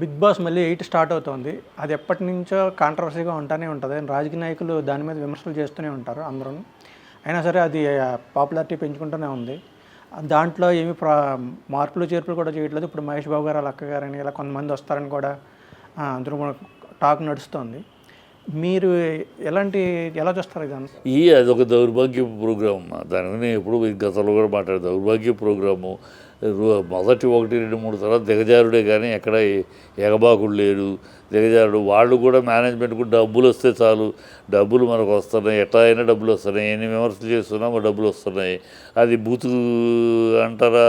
Big boss మళ్ళీ eight start అవుతుంది. అది ఎప్పటి నుంచో కాంట్రవర్సీగా ఉంటానే ఉంటుంది. రాజకీయ నాయకులు దాని మీద విమర్శలు చేస్తూనే ఉంటారు అందరూ అయినా సరే అది పాపులారిటీ పెంచుకుంటూనే ఉంది. దాంట్లో ఏమి ప్రా మార్పులు చేర్పులు కూడా చేయట్లేదు. ఇప్పుడు మహేష్ బాబు గారు వాళ్ళ అక్క గారని ఇలా కొంతమంది వస్తారని కూడా అందరూ టాక్ నడుస్తుంది. మీరు ఎలాంటి ఎలా చూస్తారు ఇదంతా ఈ అదొక దౌర్భాగ్య ప్రోగ్రామ్. దాని నేను ఎప్పుడు గతంలో కూడా మాట్లాడే దౌర్భాగ్య ప్రోగ్రాము మొదటి ఒకటి రెండు మూడు తర్వాత దిగజారుడే కానీ ఎక్కడ ఎగబాకుడు లేడు. దిగజారుడు వాళ్ళు కూడా మేనేజ్మెంట్కు డబ్బులు వస్తే చాలు. డబ్బులు మనకు వస్తున్నాయి. ఎట్లా అయినా డబ్బులు వస్తున్నాయి. ఎన్ని విమర్శలు చేస్తున్నామో డబ్బులు వస్తున్నాయి. అది బూతు అంటారా?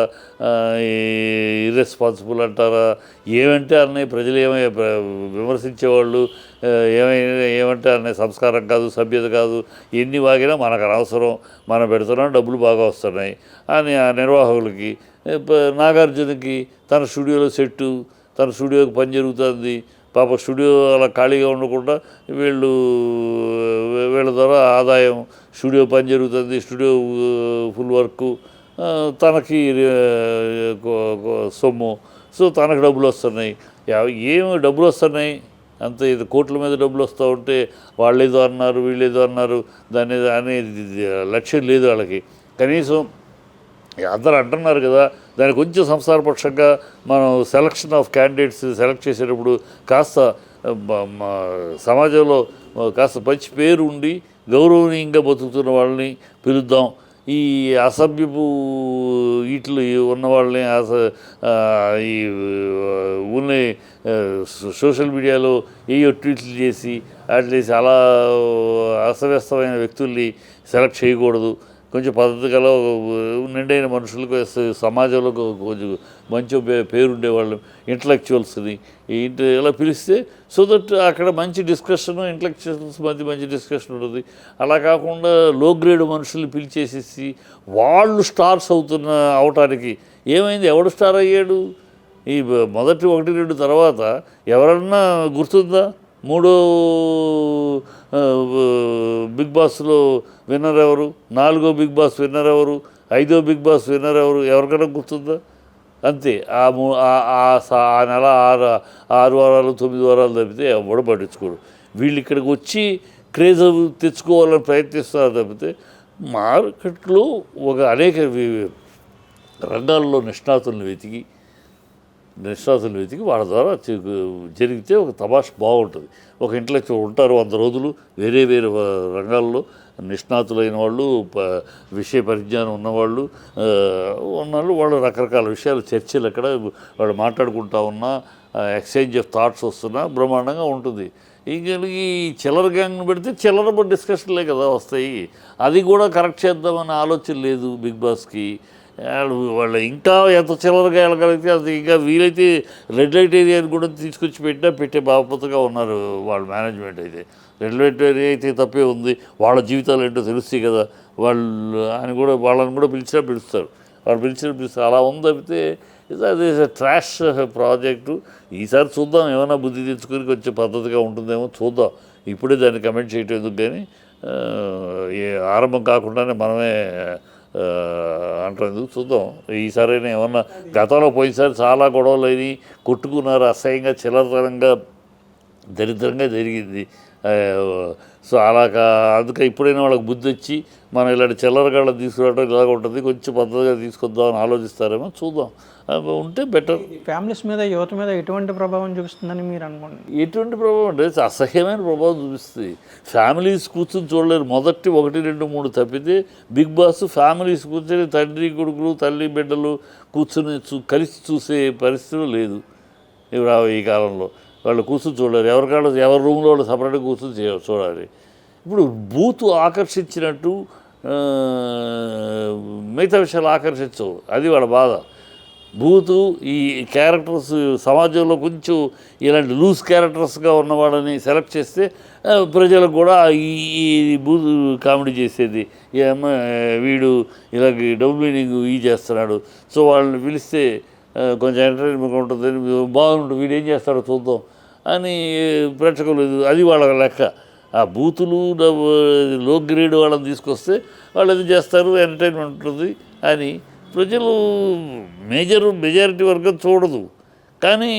ఇర్రెస్పాన్సిబుల్ అంటారా? ఏమంటే అన్నయ్య ప్రజలు ఏమై విమర్శించేవాళ్ళు ఏమైనా ఏమంటే అన్నయ్య సంస్కారం కాదు సభ్యత కాదు ఎన్ని వాగినా మనకు అనవసరం మనం పెడుతున్నాం డబ్బులు బాగా వస్తున్నాయి అని ఆ నిర్వాహకులకి నాగార్జునకి తన స్టూడియోలో సెట్టు తన స్టూడియోకి పని జరుగుతుంది. పాప స్టూడియో అలా ఖాళీగా ఉండకుండా వీళ్ళు వీళ్ళ ద్వారా ఆదాయం స్టూడియో పని జరుగుతుంది స్టూడియో ఫుల్ వర్క్ తనకి సొమ్ము. సో తనకు డబ్బులు వస్తున్నాయి. ఏమి డబ్బులు వస్తున్నాయి? అంత ఇది కోట్ల మీద డబ్బులు వస్తూ ఉంటే వాళ్ళు ఏదో అన్నారు వీళ్ళు ఏదో అన్నారు దాని అనేది లక్ష్యం లేదు వాళ్ళకి. కనీసం అందరూ అంటున్నారు కదా దానికి కొంచెం సంసారపక్షంగా మనం సెలక్షన్ ఆఫ్ క్యాండిడేట్స్ సెలెక్ట్ చేసేటప్పుడు కాస్త సమాజంలో కాస్త మంచి పేరు ఉండి గౌరవనీయంగా బతుకుతున్న వాళ్ళని పిలుద్దాం. ఈ అసభ్యపు వీటిలు ఉన్న వాళ్ళని అస ఈ ఉన్న సోషల్ మీడియాలో ఏయో ట్వీట్లు చేసి వాటి చేసి అలా అస్తవ్యస్తమైన వ్యక్తుల్ని సెలెక్ట్ చేయకూడదు. కొంచెం పద్ధతి గల నిండైన మనుషులకు సమాజంలో కొంచెం మంచి పే- పేరుండేవాళ్ళు ఇంటలెక్చువల్స్ని ఇంటి ఇలా పిలిస్తే సో దట్ అక్కడ మంచి డిస్కషన్ ఇంటలెక్చువల్స్ మధ్య మంచి డిస్కషన్ ఉంటుంది. అలా కాకుండా లో గ్రేడ్ మనుషుల్ని పిలిచేసేసి వాళ్ళు స్టార్స్ అవుతున్న అవటానికి ఏమైంది? ఎవడు స్టార్ అయ్యాడు? ఈ మొదటి ఒకటి రెండు తర్వాత ఎవరన్నా గుర్తుందా? మూడో బిగ్ బాస్లో విన్నర్ ఎవరు? నాలుగో బిగ్ బాస్ విన్నర్ ఎవరు? ఐదో బిగ్ బాస్ విన్నర్ ఎవరు? ఎవరికైనా గుర్తుందా? అంతే. ఆ మూ ఆ- నెల ఆరు ఆరు వారాలు తొమ్మిది వారాలు తప్పితే ఎవడు పట్టించుకోడు. వీళ్ళు ఇక్కడికి వచ్చి క్రేజ్ తెచ్చుకోవాలని ప్రయత్నిస్తున్నారు తప్పితే మార్కెట్లో ఒక అనేక వి- రంగాల్లో నిష్ణాతులను వెతికి నిశ్వాసం వెతికి వాళ్ళ ద్వారా జరిగితే ఒక తమాష బాగుంటుంది. ఒక ఇంట్లో ఉంటారు వంద రోజులు వేరే వేరే రంగాల్లో నిష్ణాతులైన వాళ్ళు ప విషయ పరిజ్ఞానం ఉన్నవాళ్ళు ఉన్నవాళ్ళు వాళ్ళు రకరకాల విషయాలు చర్చలు అక్కడ వాళ్ళు మాట్లాడుకుంటా ఉన్నా ఎక్స్చేంజ్ ఆఫ్ థాట్స్ వస్తున్నా బ్రహ్మాండంగా ఉంటుంది. ఇంకా ఈ చిల్లర గ్యాంగ్ను పెడితే చిల్లర డిస్కషన్లే కదా వస్తాయి. అది కూడా కరెక్ట్ చేద్దామనే ఆలోచన లేదు బిగ్ బాస్కి. వాళ్ళు వాళ్ళు ఇంకా ఎంత చిల్లరగా వెళ్ళగలిగితే అది ఇంకా వీలైతే రెడ్ లైట్ ఏరియాని కూడా తీసుకొచ్చి పెట్టినా పెట్టే బాపతగా ఉన్నారు వాళ్ళ మేనేజ్మెంట్ అయితే. రెడ్ లైట్ ఏరియా అయితే తప్పే ఉంది. వాళ్ళ జీవితాలు ఏంటో తెలుస్తాయి కదా. వాళ్ళు అని కూడా వాళ్ళని కూడా పిలిచినా పిలుస్తారు. వాళ్ళు పిలిచిన పిలుస్తారు. అలా ఉంది తప్పితే అది ట్రాష్ ప్రాజెక్టు. ఈసారి చూద్దాం. ఏమైనా బుద్ధి తెచ్చుకొని కొంచెం పద్ధతిగా ఉంటుందేమో చూద్దాం. ఇప్పుడే దాన్ని కమెంట్ చేయటం ఎందుకు కానీ ఆరంభం కాకుండానే మనమే అంటుంది చూద్దాం. ఈసారైనా ఏమన్నా గతంలో పోయినసారి చాలా గొడవలు అయినాయి కొట్టుకున్నారు అసహ్యంగా చిల్లరతనంగా దరిద్రంగా జరిగింది. సో అలా కా- అందుకే ఇప్పుడైనా వాళ్ళకి బుద్ధి వచ్చి మనం ఇలాంటి చిల్లరగాళ్ళ తీసుకురావడం ఇలాగ ఉంటుంది కొంచెం పద్ధతిగా తీసుకొద్దాం అని ఆలోచిస్తారేమో చూద్దాం. ఉంటే బెటర్ ఫ్యామిలీస్ మీద యువత మీద ఎటువంటి ప్రభావం చూపిస్తుందని మీరు అనుకుంటున్నారు? ఎటువంటి ప్రభావం అంటే అసహ్యమైన ప్రభావం చూపిస్తుంది. ఫ్యామిలీస్ కూర్చొని చూడలేరు. మొదటి ఒకటి రెండు మూడు తప్పితే బిగ్ బాస్ ఫ్యామిలీస్ కూర్చొని తండ్రి కొడుకులు తల్లి బిడ్డలు కూర్చొని చూ కలిసి చూసే పరిస్థితి లేదు. ఇప్పుడు ఈ కాలంలో. వాళ్ళు కూర్చొని చూడాలి ఎవరికాళ్ళు ఎవరి రూమ్లో వాళ్ళు సపరేట్గా కూర్చొని చే- చూడాలి. ఇప్పుడు బూత్ ఆకర్షించినట్టు మిగతా విషయాలు ఆకర్షించవు. అది వాళ్ళ బాధ. బూతు ఈ క్యారెక్టర్స్ సమాజంలో కొంచెం ఇలాంటి లూజ్ క్యారెక్టర్స్గా ఉన్నవాళ్ళని సెలెక్ట్ చేస్తే ప్రజలకు కూడా ఈ ఈ బూతు కామెడీ చేసేది. ఈ వీడు ఇలా డబుల్ మీనింగ్ ఈ చేస్తున్నాడు. సో వాళ్ళని పిలిస్తే కొంచెం ఎంటర్టైన్మెంట్ ఉంటుంది బాగుంటుంది. వీడు ఏం చేస్తాడో చూద్దాం. అని ప్రేక్షకులు అది వాళ్ళ లెక్క. ఆ బూతులు లో గ్రేడ్ వాళ్ళని తీసుకొస్తే వాళ్ళు ఇది చేస్తారు ఎంటర్టైన్మెంట్ ఉంటుంది అని. ప్రజలు మేజర్ మెజారిటీ వర్గం చూడదు. కానీ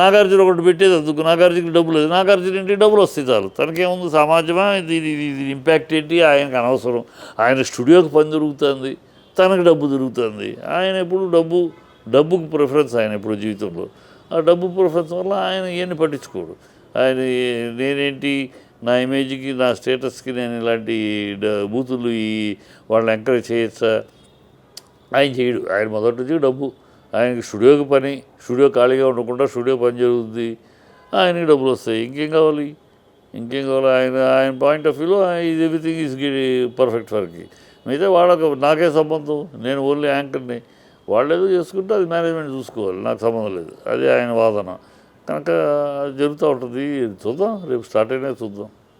నాగార్జున ఒకటి పెట్టేది అందుకు. నాగార్జునకి డబ్బులు లేదు. నాగార్జున ఇంటికి డబ్బులు వస్తాయి చాలు. తనకేముంది సమాజమా? ఇది ఇది ఇంపాక్ట్ ఏంటి? ఆయనకు అనవసరం. ఆయన స్టూడియోకి పని దొరుకుతుంది. తనకు డబ్బు దొరుకుతుంది. ఆయన ఎప్పుడు డబ్బు డబ్బుకు ప్రిఫరెన్స్ ఆయన ఇప్పుడు జీవితంలో. ఆ డబ్బు ప్రిఫరెన్స్ వల్ల ఆయన ఇవన్నీ పట్టించుకోడు. ఆయన నేనేంటి నా ఇమేజ్కి నా స్టేటస్కి నేను ఇలాంటి డ- బూతులు ఈ వాళ్ళని ఎంకరేజ్ చేయొచ్చా? ఆయన చేయడు. ఆయన మొదటి నుంచి డబ్బు. ఆయనకి స్టూడియోకి పని స్టూడియో ఖాళీగా ఉండకుండా స్టూడియో పని జరుగుతుంది ఆయనకి డబ్బులు వస్తాయి. ఇంకేం కావాలి? ఇంకేం కావాలి? ఆయన ఆయన పాయింట్ ఆఫ్ వ్యూలో ఇది ఎవ్రీథింగ్ ఈజ్ పర్ఫెక్ట్ ఫర్కి మిగతా వాళ్ళకి నాకే సంబంధం. నేను ఓన్లీ యాంకర్ని వాళ్ళు ఏదో చేసుకుంటే అది మేనేజ్మెంట్ చూసుకోవాలి నాకు సంబంధం లేదు. అదే ఆయన వాదన. కనుక జరుగుతూ ఉంటుంది. చూద్దాం. రేపు స్టార్ట్ అయినా చూద్దాం.